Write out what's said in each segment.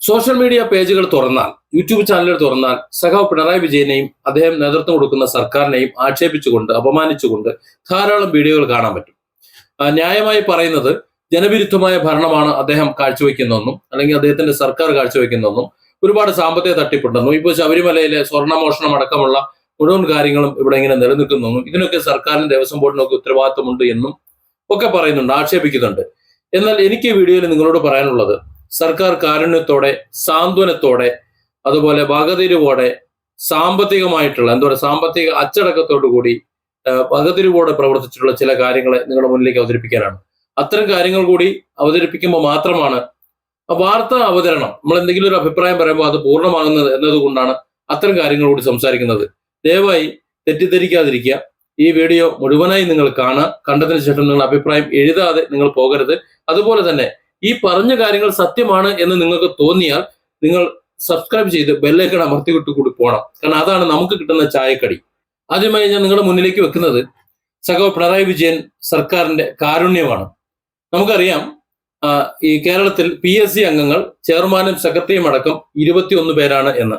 Social media പേജുകൾ തുറന്നാൽ YouTube ചാനലുകൾ തുറന്നാൽ സഖാവ് പിണറായി വിജയനെയും അദ്ദേഹം നേതൃത്വം കൊടുക്കുന്ന സർക്കാരിനെയും ആക്ഷേപിച്ചുകൊണ്ട് അപമാനിച്ചുകൊണ്ട് ധാരാളം വീഡിയോകൾ കാണാൻ പറ്റും. ന്യായമായി പറയുന്നത് ജനവിരുദ്ധമായ ഭരണമാണ് അദ്ദേഹം കാഴ്ചവെക്കുന്നതെന്നും അല്ലെങ്കിൽ അദ്ദേഹത്തിന്റെ സർക്കാർ കാഴ്ചവെക്കുന്നതെന്നും ഒരുപാട് സാമ്പത്തിക തട്ടിപ്പുണ്ടെന്നും ഇപ്പോൾ ശബരിമലയിലെ സ്വർണമോഷണം അടക്കമുള്ള മുഴുവൻ കാര്യങ്ങളും ഇവിടെ ഇങ്ങനെ നിലനിൽക്കുന്നെന്നും ഇതിനൊക്കെ സർക്കാരിനും ദേവസ്വം ബോർഡിനൊക്കെ ഉത്തരവാദിത്വമുണ്ട് എന്നും ഒക്കെ പറയുന്നുണ്ട് ആക്ഷേപിക്കുന്നുണ്ട്. എന്നാൽ എനിക്ക് വീഡിയോയിൽ നിങ്ങളോട് പറയാനുള്ളത് സർക്കാർ കാരുണ്യത്തോടെ സാന്ത്വനത്തോടെ അതുപോലെ വകതിരിവോടെ സാമ്പത്തികമായിട്ടുള്ള എന്താ പറയുക സാമ്പത്തിക അച്ചടക്കത്തോടു കൂടി വകതിരിവോടെ പ്രവർത്തിച്ചിട്ടുള്ള ചില കാര്യങ്ങളെ നിങ്ങളുടെ മുന്നിലേക്ക് അവതരിപ്പിക്കാനാണ്. അത്തരം കാര്യങ്ങൾ കൂടി അവതരിപ്പിക്കുമ്പോൾ മാത്രമാണ് വാർത്താ അവതരണം നമ്മൾ എന്തെങ്കിലും ഒരു അഭിപ്രായം പറയുമ്പോൾ അത് പൂർണമാകുന്നത് എന്നതുകൊണ്ടാണ് അത്തരം കാര്യങ്ങൾ കൂടി സംസാരിക്കുന്നത്. ദയവായി തെറ്റിദ്ധരിക്കാതിരിക്കുക. ഈ വീഡിയോ മുഴുവനായി നിങ്ങൾ കാണുക കണ്ടതിന് ശേഷം നിങ്ങളുടെ അഭിപ്രായം എഴുതാതെ നിങ്ങൾ പോകരുത്. അതുപോലെ തന്നെ ഈ പറഞ്ഞ കാര്യങ്ങൾ സത്യമാണ് എന്ന് നിങ്ങൾക്ക് തോന്നിയാൽ നിങ്ങൾ സബ്സ്ക്രൈബ് ചെയ്ത് ബെല്ലൈക്കൺ അമർത്തിവിട്ട് കൂടി പോകണം കാരണം അതാണ് നമുക്ക് കിട്ടുന്ന ചായക്കടി. ആദ്യമായി ഞാൻ നിങ്ങളുടെ മുന്നിലേക്ക് വെക്കുന്നത് സഖാവ് പിണറായി വിജയൻ സർക്കാരിന്റെ കാരുണ്യമാണ്. നമുക്കറിയാം ഈ കേരളത്തിൽ പി എസ് സി അംഗങ്ങൾ ചെയർമാനും സെക്രട്ടറിയും അടക്കം ഇരുപത്തിയൊന്ന് പേരാണ് എന്ന്.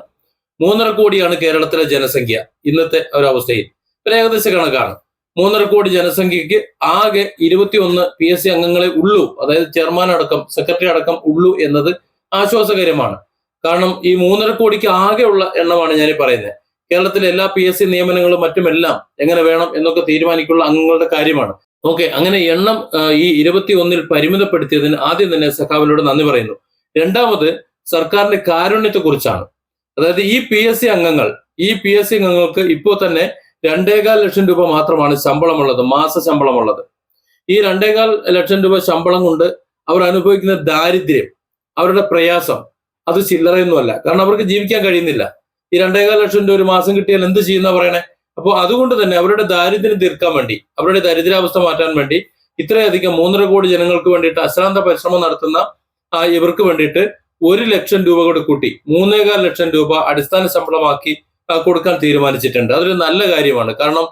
മൂന്നര കോടിയാണ് കേരളത്തിലെ ജനസംഖ്യ ഇന്നത്തെ ഒരവസ്ഥയിൽ. ഒരു ഏകദേശ കണക്കാണ്. മൂന്നര കോടി ജനസംഖ്യക്ക് ആകെ ഇരുപത്തിയൊന്ന് പി എസ് സി അംഗങ്ങളെ ഉള്ളൂ. അതായത് ചെയർമാൻ അടക്കം സെക്രട്ടറി അടക്കം ഉള്ളൂ എന്നത് ആശ്വാസകരമാണ്. കാരണം ഈ മൂന്നര കോടിക്ക് ആകെയുള്ള എണ്ണമാണ് ഞാൻ പറയുന്നത്. കേരളത്തിലെ എല്ലാ പി എസ് സി നിയമനങ്ങളും മറ്റുമെല്ലാം എങ്ങനെ വേണം എന്നൊക്കെ തീരുമാനിക്കുള്ള അംഗങ്ങളുടെ കാര്യമാണ്. ഓക്കെ അങ്ങനെ എണ്ണം ഈ ഇരുപത്തി ഒന്നിൽ പരിമിതപ്പെടുത്തിയതിന് ആദ്യം തന്നെ സഖാവിനോട് നന്ദി പറയുന്നു. രണ്ടാമത് സർക്കാരിന്റെ കാരുണ്യത്തെക്കുറിച്ചാണ്. അതായത് ഈ പി എസ് സി അംഗങ്ങൾ ഈ പി എസ് സി അംഗങ്ങൾക്ക് ഇപ്പോൾ തന്നെ രണ്ടേകാൽ ലക്ഷം രൂപ മാത്രമാണ് ശമ്പളമുള്ളത് മാസ ശമ്പളമുള്ളത്. ഈ രണ്ടേകാൽ ലക്ഷം രൂപ ശമ്പളം കൊണ്ട് അവർ അനുഭവിക്കുന്ന ദാരിദ്ര്യം അവരുടെ പ്രയാസം അത് ചില്ലറയൊന്നുമല്ല. കാരണം അവർക്ക് ജീവിക്കാൻ കഴിയുന്നില്ല. ഈ രണ്ടേകാൽ ലക്ഷം രൂപ ഒരു മാസം കിട്ടിയാൽ എന്ത് ചെയ്യുന്ന പറയണേ? അപ്പോൾ അതുകൊണ്ട് തന്നെ അവരുടെ ദാരിദ്ര്യം തീർക്കാൻ വേണ്ടി അവരുടെ ദരിദ്രാവസ്ഥ മാറ്റാൻ വേണ്ടി ഇത്രയധികം മൂന്നര കോടി ജനങ്ങൾക്ക് വേണ്ടിയിട്ട് അശ്രാന്ത പരിശ്രമം നടത്തുന്ന ഇവർക്ക് വേണ്ടിയിട്ട് ഒരു ലക്ഷം രൂപ കൂടി കൂട്ടി മൂന്നേകാൽ ലക്ഷം രൂപ അടിസ്ഥാന ശമ്പളമാക്കി കൊടുക്കാൻ തീരുമാനിച്ചിട്ടുണ്ട്. അതൊരു നല്ല കാര്യമാണ്. കാരണം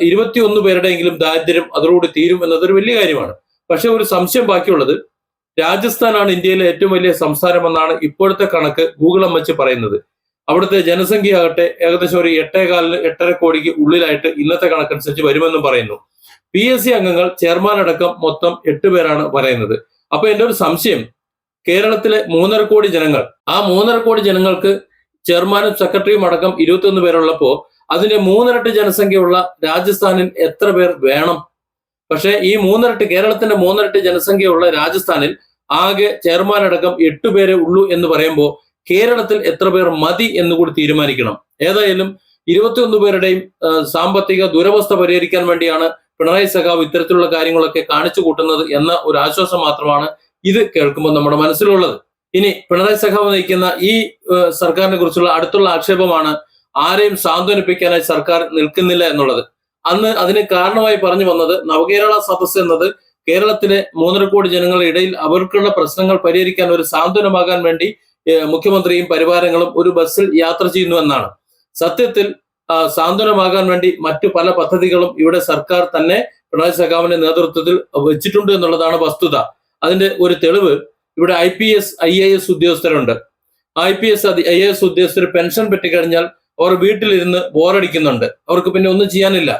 ഇരുപത്തിയൊന്ന് പേരുടെയെങ്കിലും ദാരിദ്ര്യം അതോടുകൂടി തീരും എന്നതൊരു വലിയ കാര്യമാണ്. പക്ഷെ ഒരു സംശയം ബാക്കിയുള്ളത്. രാജസ്ഥാനാണ് ഇന്ത്യയിലെ ഏറ്റവും വലിയ സംസ്ഥാനമെന്നാണ് ഇപ്പോഴത്തെ കണക്ക് ഗൂഗിൾ അമ്മച്ച് പറയുന്നത്. അവിടുത്തെ ജനസംഖ്യ ആകട്ടെ ഏകദേശം ഒരു എട്ടേകാലിന് എട്ടര കോടിക്ക് ഉള്ളിലായിട്ട് ഇന്നത്തെ കണക്കനുസരിച്ച് വരുമെന്നും പറയുന്നു. പി എസ് സി അംഗങ്ങൾ ചെയർമാൻ അടക്കം മൊത്തം എട്ട് പേരാണ് പറയുന്നത്. അപ്പൊ എന്റെ ഒരു സംശയം കേരളത്തിലെ മൂന്നര കോടി ജനങ്ങൾ ആ മൂന്നര കോടി ജനങ്ങൾക്ക് ചെയർമാനും സെക്രട്ടറിയും അടക്കം ഇരുപത്തിയൊന്ന് പേരുള്ളപ്പോ അതിന്റെ മൂന്നിരട്ടി ജനസംഖ്യയുള്ള രാജസ്ഥാനിൽ എത്ര പേർ വേണം? പക്ഷേ ഈ മൂന്നിരട്ടി കേരളത്തിന്റെ മൂന്നിരട്ടി ജനസംഖ്യയുള്ള രാജസ്ഥാനിൽ ആകെ ചെയർമാൻ അടക്കം എട്ട് പേരെ ഉള്ളൂ എന്ന് പറയുമ്പോൾ കേരളത്തിൽ എത്ര പേർ മതി എന്ന് കൂടി തീരുമാനിക്കണം. ഏതായാലും ഇരുപത്തിയൊന്ന് പേരുടെയും സാമ്പത്തിക ദുരവസ്ഥ പരിഹരിക്കാൻ വേണ്ടിയാണ് പിണറായി സഖാവ് ഇത്തരത്തിലുള്ള കാര്യങ്ങളൊക്കെ കാണിച്ചു കൂട്ടുന്നത് എന്ന ഒരു ആശ്വാസം മാത്രമാണ് ഇത് കേൾക്കുമ്പോൾ നമ്മുടെ മനസ്സിലുള്ളത്. ഇനി പിണറായി സഖാവ് നയിക്കുന്ന ഈ സർക്കാരിനെ കുറിച്ചുള്ള അടുത്തുള്ള ആക്ഷേപമാണ് ആരെയും സാന്ത്വനിപ്പിക്കാനായി സർക്കാർ നിൽക്കുന്നില്ല എന്നുള്ളത്. അന്ന് അതിന് കാരണമായി പറഞ്ഞു വന്നത് നവകേരള സദസ് എന്നത് കേരളത്തിലെ മൂന്നര കോടി ജനങ്ങളുടെ ഇടയിൽ അവർക്കുള്ള പ്രശ്നങ്ങൾ പരിഹരിക്കാൻ ഒരു സാന്ത്വനമാകാൻ വേണ്ടി മുഖ്യമന്ത്രിയും പരിവാരങ്ങളും ഒരു ബസ്സിൽ യാത്ര ചെയ്യുന്നു എന്നാണ്. സത്യത്തിൽ സാന്ത്വനമാകാൻ വേണ്ടി മറ്റു പല പദ്ധതികളും ഇവിടെ സർക്കാർ തന്നെ പിണറായി സഖാവിന്റെ നേതൃത്വത്തിൽ വെച്ചിട്ടുണ്ട് എന്നുള്ളതാണ് വസ്തുത. അതിന്റെ ഒരു തെളിവ് ഇവിടെ I P S I A S ഉദ്യോഗസ്ഥരുണ്ട്. I P S I A S ഉദ്യോഗസ്ഥർ പെൻഷൻ പറ്റിക്കഴിഞ്ഞാൽ അവർ വീട്ടിലിരുന്ന് ബോറടിക്കുന്നുണ്ട്. അവർക്ക് പിന്നെ ഒന്നും ചെയ്യാനില്ല.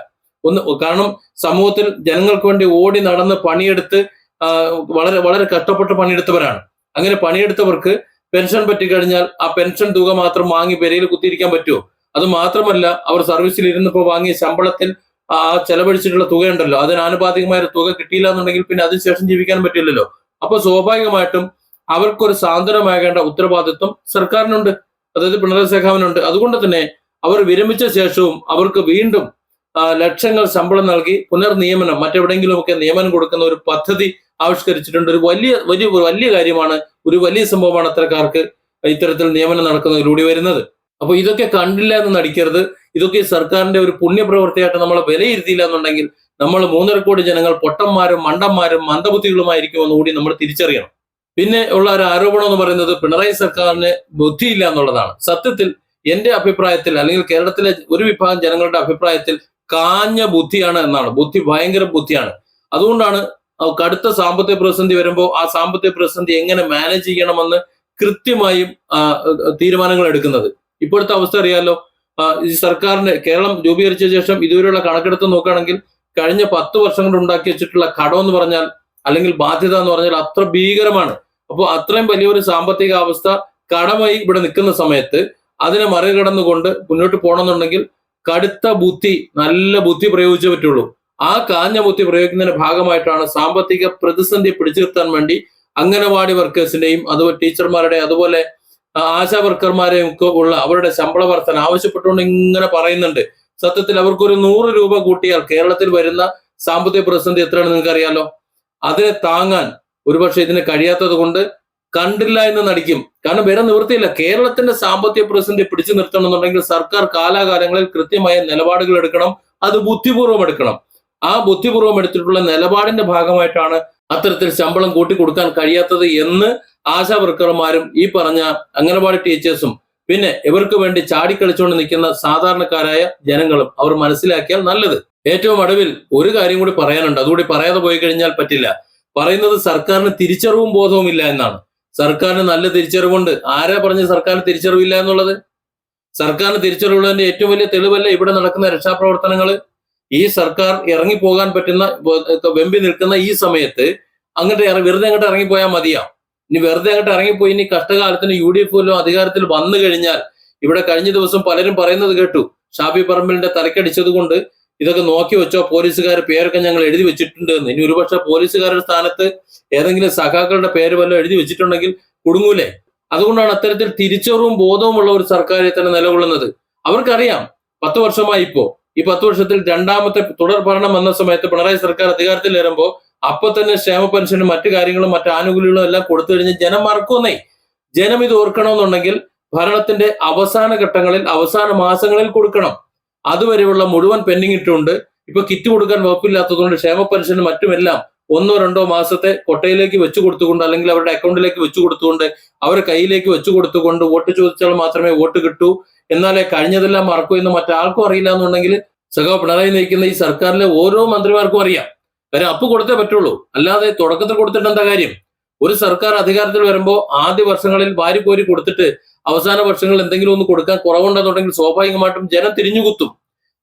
ഒന്ന് കാരണം സമൂഹത്തിൽ ജനങ്ങൾക്ക് വേണ്ടി ഓടി നടന്ന് പണിയെടുത്ത് വളരെ വളരെ കഷ്ടപ്പെട്ട് പണിയെടുത്തവരാണ്. അങ്ങനെ പണിയെടുത്തവർക്ക് പെൻഷൻ പറ്റിക്കഴിഞ്ഞാൽ ആ പെൻഷൻ തുക മാത്രം വാങ്ങി പെരയിൽ കുത്തിയിരിക്കാൻ പറ്റുമോ? അത് മാത്രമല്ല അവർ സർവീസിൽ ഇരുന്നപ്പോൾ വാങ്ങിയ ശമ്പളത്തിൽ ആ ചെലവഴിച്ചിട്ടുള്ള തുകയുണ്ടല്ലോ. അതിന് ആനുപാതികമായ തുക കിട്ടിയില്ല എന്നുണ്ടെങ്കിൽ പിന്നെ അതിനുശേഷം ജീവിക്കാൻ പറ്റില്ലല്ലോ. അപ്പൊ സ്വാഭാവികമായിട്ടും അവർക്കൊരു സാന്ത്വനമാകേണ്ട ഉത്തരവാദിത്വം സർക്കാരിനുണ്ട്. അതായത് പിണറായി സഖാവിനുണ്ട്. അതുകൊണ്ട് തന്നെ അവർ വിരമിച്ച ശേഷവും അവർക്ക് വീണ്ടും ലക്ഷങ്ങൾ ശമ്പളം നൽകി പുനർനിയമനം മറ്റെവിടെയെങ്കിലുമൊക്കെ നിയമനം കൊടുക്കുന്ന ഒരു പദ്ധതി ആവിഷ്കരിച്ചിട്ടുണ്ട്. ഒരു വലിയ വലിയ വലിയ കാര്യമാണ് ഒരു വലിയ സംഭവമാണ് അത്തരക്കാർക്ക് ഇത്തരത്തിൽ നിയമനം നടക്കുന്നതിലൂടെ വരുന്നത്. അപ്പൊ ഇതൊക്കെ കണ്ടില്ല എന്ന് നടിക്കരുത്. ഇതൊക്കെ സർക്കാരിന്റെ ഒരു പുണ്യപ്രവൃത്തിയായിട്ട് നമ്മളെ വിലയിരുത്തിയില്ല എന്നുണ്ടെങ്കിൽ നമ്മൾ മൂന്നര കോടി ജനങ്ങൾ പൊട്ടന്മാരും മണ്ടന്മാരും മന്ദബുദ്ധികളുമായിരിക്കുമെന്ന് കൂടി നമ്മൾ തിരിച്ചറിയണം. പിന്നെ ഉള്ള ഒരു ആരോപണം എന്ന് പറയുന്നത് പിണറായി സർക്കാരിന് ബുദ്ധിയില്ല എന്നുള്ളതാണ്. സത്യത്തിൽ എന്റെ അഭിപ്രായത്തിൽ അല്ലെങ്കിൽ കേരളത്തിലെ ഒരു വിഭാഗം ജനങ്ങളുടെ അഭിപ്രായത്തിൽ കാഞ്ഞ ബുദ്ധിയാണ് എന്നാണ്. ബുദ്ധി ഭയങ്കര ബുദ്ധിയാണ്. അതുകൊണ്ടാണ് കടുത്ത സാമ്പത്തിക പ്രതിസന്ധി വരുമ്പോൾ ആ സാമ്പത്തിക പ്രതിസന്ധി എങ്ങനെ മാനേജ് ചെയ്യണമെന്ന് കൃത്യമായും തീരുമാനങ്ങൾ എടുക്കുന്നത്. ഇപ്പോഴത്തെ അവസ്ഥ അറിയാലോ. ഈ സർക്കാരിന്റെ കേരളം രൂപീകരിച്ച ശേഷം ഇതുവരെയുള്ള കണക്കെടുത്ത് നോക്കുകയാണെങ്കിൽ കഴിഞ്ഞ പത്ത് വർഷം കൊണ്ട് ഉണ്ടാക്കി വെച്ചിട്ടുള്ള കടം എന്ന് പറഞ്ഞാൽ അല്ലെങ്കിൽ ബാധ്യത എന്ന് പറഞ്ഞാൽ അത്ര ഭീകരമാണ്. അപ്പോൾ അത്രയും വലിയൊരു സാമ്പത്തിക അവസ്ഥ കടമായി ഇവിടെ നിൽക്കുന്ന സമയത്ത് അതിനെ മറികടന്നുകൊണ്ട് മുന്നോട്ട് പോകണമെന്നുണ്ടെങ്കിൽ കടുത്ത ബുദ്ധി നല്ല ബുദ്ധി പ്രയോഗിച്ചേ പറ്റുള്ളൂ. ആ കാഞ്ഞ ബുദ്ധി പ്രയോഗിക്കുന്നതിന്റെ ഭാഗമായിട്ടാണ് സാമ്പത്തിക പ്രതിസന്ധി പിടിച്ചു നിർത്താൻ വേണ്ടി അംഗനവാടി വർക്കേഴ്സിന്റെയും അതുപോലെ ടീച്ചർമാരുടെ അതുപോലെ ആശാ വർക്കർമാരെയും ഒക്കെ ഉള്ള അവരുടെ ശമ്പള വർധന ആവശ്യപ്പെട്ടുകൊണ്ട് ഇങ്ങനെ പറയുന്നുണ്ട്. സത്യത്തിൽ അവർക്ക് ഒരു നൂറ് രൂപ കൂട്ടിയാൽ കേരളത്തിൽ വരുന്ന സാമ്പത്തിക പ്രതിസന്ധി എത്രയാണ് നിങ്ങൾക്ക് അറിയാലോ അതിനെ താങ്ങാൻ ഒരുപക്ഷെ ഇതിന് കഴിയാത്തത് കൊണ്ട് കണ്ടില്ല എന്ന് നടിക്കും. കാരണം വേറെ നിവൃത്തിയില്ല. കേരളത്തിന്റെ സാമ്പത്തിക പ്രതിസന്ധി പിടിച്ചു നിർത്തണമെന്നുണ്ടെങ്കിൽ സർക്കാർ കാലാകാലങ്ങളിൽ കൃത്യമായ നിലപാടുകൾ എടുക്കണം. അത് ബുദ്ധിപൂർവം എടുക്കണം. ആ ബുദ്ധിപൂർവം എടുത്തിട്ടുള്ള നിലപാടിന്റെ ഭാഗമായിട്ടാണ് അത്തരത്തിൽ ശമ്പളം കൂട്ടിക്കൊടുക്കാൻ കഴിയാത്തത് എന്ന് ആശാ വർക്കർമാരും ഈ പറഞ്ഞ അംഗനവാടി ടീച്ചേഴ്സും പിന്നെ ഇവർക്ക് വേണ്ടി ചാടിക്കളിച്ചുകൊണ്ട് നിൽക്കുന്ന സാധാരണക്കാരായ ജനങ്ങളും അവർ മനസ്സിലാക്കിയാൽ നല്ലത്. ഏറ്റവും അടുവിൽ ഒരു കാര്യം കൂടി പറയാനുണ്ട്. അതുകൂടി പറയാതെ പോയി കഴിഞ്ഞാൽ പറ്റില്ല. പറയുന്നത് സർക്കാരിന് തിരിച്ചറിവും ബോധവും ഇല്ല എന്നാണ്. സർക്കാരിന് നല്ല തിരിച്ചറിവുണ്ട്. ആരാ പറഞ്ഞ സർക്കാരിന് തിരിച്ചറിവില്ല എന്നുള്ളത്? സർക്കാരിന് തിരിച്ചറിവുള്ളതിന്റെ ഏറ്റവും വലിയ തെളിവല്ല ഇവിടെ നടക്കുന്ന രക്ഷാപ്രവർത്തനങ്ങൾ ഈ സർക്കാർ ഇറങ്ങിപ്പോകാൻ പറ്റുന്ന വെമ്പി നിൽക്കുന്ന ഈ സമയത്ത് അങ്ങോട്ട് വെറുതെ അങ്ങോട്ട് ഇറങ്ങിപ്പോയാൽ മതിയാ? ഇനി വെറുതെ അങ്ങോട്ട് ഇറങ്ങിപ്പോയി. ഇനി കഷ്ടകാലത്തിന് യു ഡി എഫ് പോലും അധികാരത്തിൽ വന്നു കഴിഞ്ഞാൽ ഇവിടെ കഴിഞ്ഞ ദിവസം പലരും പറയുന്നത് കേട്ടു. ഷാബി പറമ്പലിന്റെ തലക്കടിച്ചത് കൊണ്ട് ഇതൊക്കെ നോക്കി വെച്ചോ പോലീസുകാർ പേരൊക്കെ ഞങ്ങൾ എഴുതി വെച്ചിട്ടുണ്ട് എന്ന്. ഇനി ഒരുപക്ഷെ പോലീസുകാരുടെ സ്ഥാനത്ത് ഏതെങ്കിലും സഖാക്കളുടെ പേര് വല്ലതും എഴുതി വെച്ചിട്ടുണ്ടെങ്കിൽ കുടുങ്ങൂലേ? അതുകൊണ്ടാണ് അത്തരത്തിൽ തിരിച്ചറിവും ബോധവുമുള്ള ഒരു സർക്കാരിൽ തന്നെ നിലകൊള്ളുന്നത്. അവർക്കറിയാം പത്ത് വർഷമായി ഇപ്പോ. ഈ പത്ത് വർഷത്തിൽ രണ്ടാമത്തെ തുടർ ഭരണം വന്ന സമയത്ത് പിണറായി സർക്കാർ അധികാരത്തിൽ വരുമ്പോൾ അപ്പൊ തന്നെ ക്ഷേമ പെൻഷനും മറ്റു കാര്യങ്ങളും മറ്റു ആനുകൂല്യങ്ങളും എല്ലാം കൊടുത്തു കഴിഞ്ഞ് ജനം മറക്കുന്നേ. ജനം ഇത് ഓർക്കണമെന്നുണ്ടെങ്കിൽ ഭരണത്തിന്റെ അവസാന ഘട്ടങ്ങളിൽ അവസാന മാസങ്ങളിൽ കൊടുക്കണം. അതുവരെയുള്ള മുഴുവൻ പെൻഡിങ് ഇട്ടുണ്ട് ഇപ്പൊ കിറ്റ് കൊടുക്കാൻ വകുപ്പില്ലാത്തതുകൊണ്ട് ക്ഷേമ പെൻഷനും മറ്റുമെല്ലാം ഒന്നോ രണ്ടോ മാസത്തെ കൊട്ടയിലേക്ക് വെച്ചു കൊടുത്തുകൊണ്ട് അല്ലെങ്കിൽ അവരുടെ അക്കൗണ്ടിലേക്ക് വെച്ചു കൊടുത്തുകൊണ്ട് അവരുടെ കയ്യിലേക്ക് വെച്ചു കൊടുത്തുകൊണ്ട് വോട്ട് ചോദിച്ചാൽ മാത്രമേ വോട്ട് കിട്ടൂ. എന്നാലേ കഴിഞ്ഞതെല്ലാം മറക്കൂ എന്ന് മറ്റാർക്കും അറിയില്ല എന്നുണ്ടെങ്കിൽ സഖാവ് പിണറായി നയിക്കുന്ന ഈ സർക്കാരിലെ ഓരോ മന്ത്രിമാർക്കും അറിയാം. കാര്യം അപ്പ് കൊടുത്തേ പറ്റുള്ളൂ. അല്ലാതെ തുടക്കത്തിൽ കൊടുത്തിട്ട് എന്താ കാര്യം? ഒരു സർക്കാർ അധികാരത്തിൽ വരുമ്പോൾ ആദ്യ വർഷങ്ങളിൽ വാരിക്കോരി കൊടുത്തിട്ട് അവസാന വർഷങ്ങളിൽ എന്തെങ്കിലും ഒന്ന് കൊടുക്കാൻ കുറവുണ്ടെന്നുണ്ടെങ്കിൽ സ്വാഭാവികമായിട്ടും ജനം തിരിഞ്ഞുകുത്തും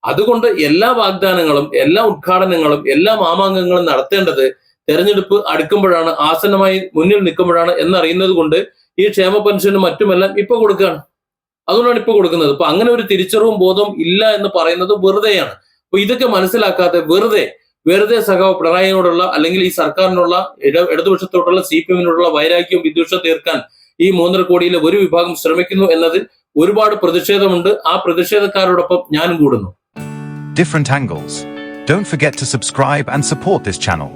അതുകൊണ്ട് എല്ലാ വാഗ്ദാനങ്ങളും എല്ലാ ഉദ്ഘാടനങ്ങളും എല്ലാ മാമാങ്കങ്ങളും നടത്തേണ്ടത് തെരഞ്ഞെടുപ്പ് അടുക്കുമ്പോഴാണ് ആസന്നമായി മുന്നിൽ നിൽക്കുമ്പോഴാണ് എന്നറിയുന്നത് കൊണ്ട് ഈ ക്ഷേമ പെൻഷനും മറ്റുമെല്ലാം ഇപ്പൊ കൊടുക്കുകയാണ് അതുകൊണ്ടാണ് ഇപ്പൊ കൊടുക്കുന്നത്. അപ്പൊ അങ്ങനെ ഒരു തിരിച്ചറിവും ബോധവും ഇല്ല എന്ന് പറയുന്നത് വെറുതെയാണ്. അപ്പൊ ഇതൊക്കെ മനസ്സിലാക്കാതെ വെറുതെ വെറുതെ സഖാവ് പിണറായിയോടുള്ള അല്ലെങ്കിൽ ഈ സർക്കാരിനുള്ള ഇട ഇടതുപക്ഷത്തോടുള്ള സി പി എമ്മിനോടുള്ള വൈരാഗ്യവും വിദ്വേഷം തീർക്കാൻ ഈ മൂന്നര കോടിയിലെ ഒരു വിഭാഗം ശ്രമിക്കുന്നു എന്നതിൽ ഒരുപാട് പ്രതിഷേധമുണ്ട് ആ പ്രതിഷേധക്കാരോടൊപ്പം ഞാനും കൂടുന്നു different angles. Don't forget to subscribe and support this channel.